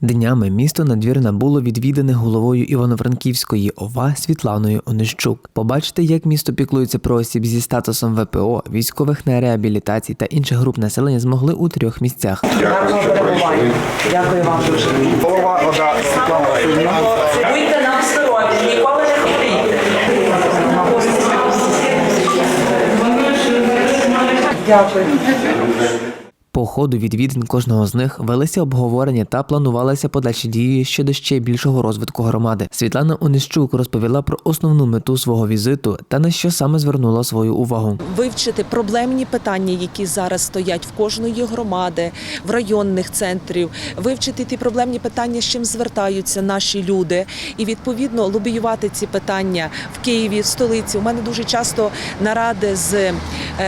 Днями місто надвірна було відвідане головою Івано-Франківської ОВА Світланою Онищук. Побачити, як місто піклується про осіб зі статусом ВПО, військових на реабілітації та інших груп населення змогли у трьох місцях. Дякую вам дуже. Голова ОДА Світлана Будьте нам здорові, ніколи не хворійте. Дякую. Ходу відвідин кожного з них велися обговорення та планувалися подальші дії щодо ще більшого розвитку громади. Світлана Онищук розповіла про основну мету свого візиту та на що саме звернула свою увагу. вивчити проблемні питання, які зараз стоять в кожної громади, в районних центрів, вивчити ті проблемні питання, з чим звертаються наші люди, і відповідно лобіювати ці питання в Києві, в столиці. У мене дуже часто наради з е,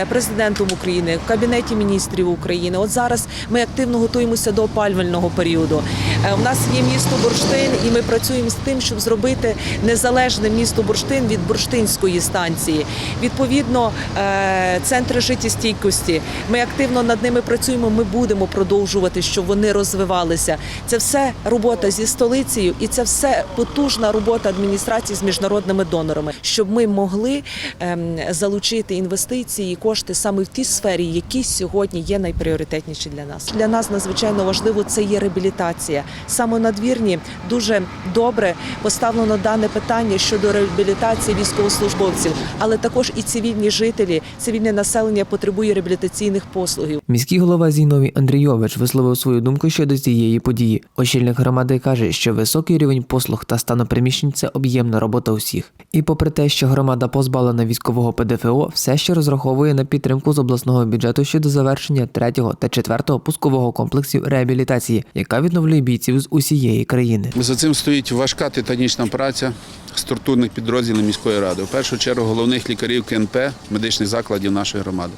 президентом України, в кабінеті міністрів України. От зараз ми активно готуємося до опалювального періоду. Е, У нас є місто Бурштин, і ми працюємо з тим, щоб зробити незалежне місто Бурштин від бурштинської станції. Відповідно, е, центри життєстійкості. Ми активно над ними працюємо. Ми будемо продовжувати, щоб вони розвивалися. Це все робота зі столицею, і це все потужна робота адміністрації з міжнародними донорами, щоб ми могли ем, залучити інвестиції і кошти саме в ті сфері, які сьогодні є найпріоритетніші для нас. Для нас надзвичайно важливо це є реабілітація. Саме на двірні дуже добре поставлено дане питання щодо реабілітації військовослужбовців, але також і цивільні жителі, цивільне населення потребує реабілітаційних послугів. Міський голова Зіновій Андрійович висловив свою думку щодо цієї події. Очільник громади каже, що високий рівень послуг та станоприміщень – це об'ємна робота усіх. І попри те, що громада позбавлена військового ПДФО, все ще розраховує на підтримку з обласного бюджету щодо завершення третього та четвертого пускового комплексів реабілітації, яка відновлює бійців з усієї країни. За цим стоїть важка титанічна праця структурних підрозділів міської ради. В першу чергу головних лікарів КНП, медичних закладів нашої громади.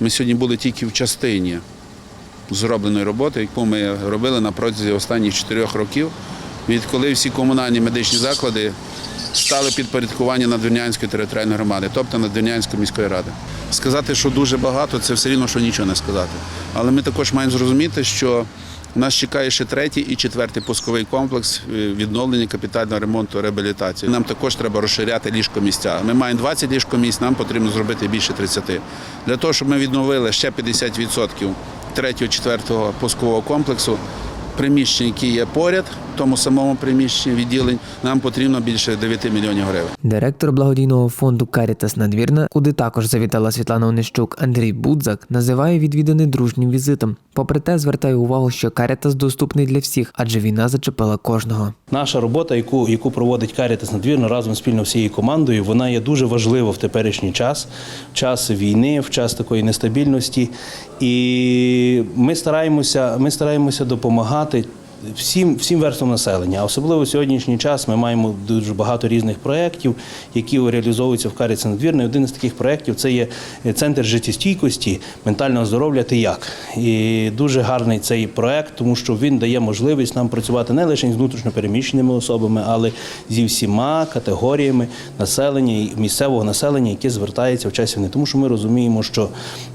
Ми сьогодні були тільки в частині зробленої роботи, яку ми робили на протязі останніх чотирьох років, відколи всі комунальні медичні заклади стали підпорядкування Надвірнянської територіальної громади, тобто Надвірнянської міської ради. Сказати, що дуже багато, це все рівно, що нічого не сказати. Але ми також маємо зрозуміти, що нас чекає ще третій і четвертий пусковий комплекс е, відновлення капітального ремонту реабілітації. Нам також треба розширяти ліжкомісця. Ми маємо 20 ліжкомісць, нам потрібно зробити більше 30. Для того, щоб ми відновили ще 50% третього, четвертого пускового комплексу, приміщень, які є поряд, тому самому приміщенні відділень, нам потрібно більше 9 мільйонів гривень. Директор благодійного фонду Карітас Надвірна, куди також завітала Світлана Онищук, Андрій Будзак, називає відвіданий дружнім візитом. Попри те, звертає увагу, що Карітас доступний для всіх, адже війна зачепила кожного. Наша робота, яку, яку проводить Карітас надвірно разом спільно всією командою, вона є дуже важлива в теперішній час, в час війни, в час такої нестабільності. І ми стараємося, ми стараємося допомагати. Всім, всім верствам населення, а особливо в сьогоднішній час ми маємо дуже багато різних проєктів, які реалізовуються в Каріці надвірної. Один із таких проєктів це є центр життєстійкості, ментального здоров'я «Ти як. І дуже гарний цей проєкт, тому що він дає можливість нам працювати не лише з внутрішньопереміщеними особами, але зі всіма категоріями населення і місцевого населення, яке звертається в часі війни. Тому що ми розуміємо, що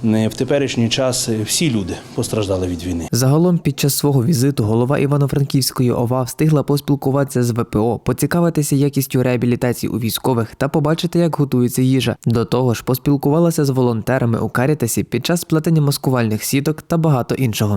е, в теперішній час всі люди постраждали від війни. Загалом, під час свого візиту голова Івано-Франківської ОВА встигла поспілкуватися з ВПО, поцікавитися якістю реабілітації у військових та побачити, як готується їжа. До того ж, поспілкувалася з волонтерами у Карітасі під час сплетення маскувальних сіток та багато іншого.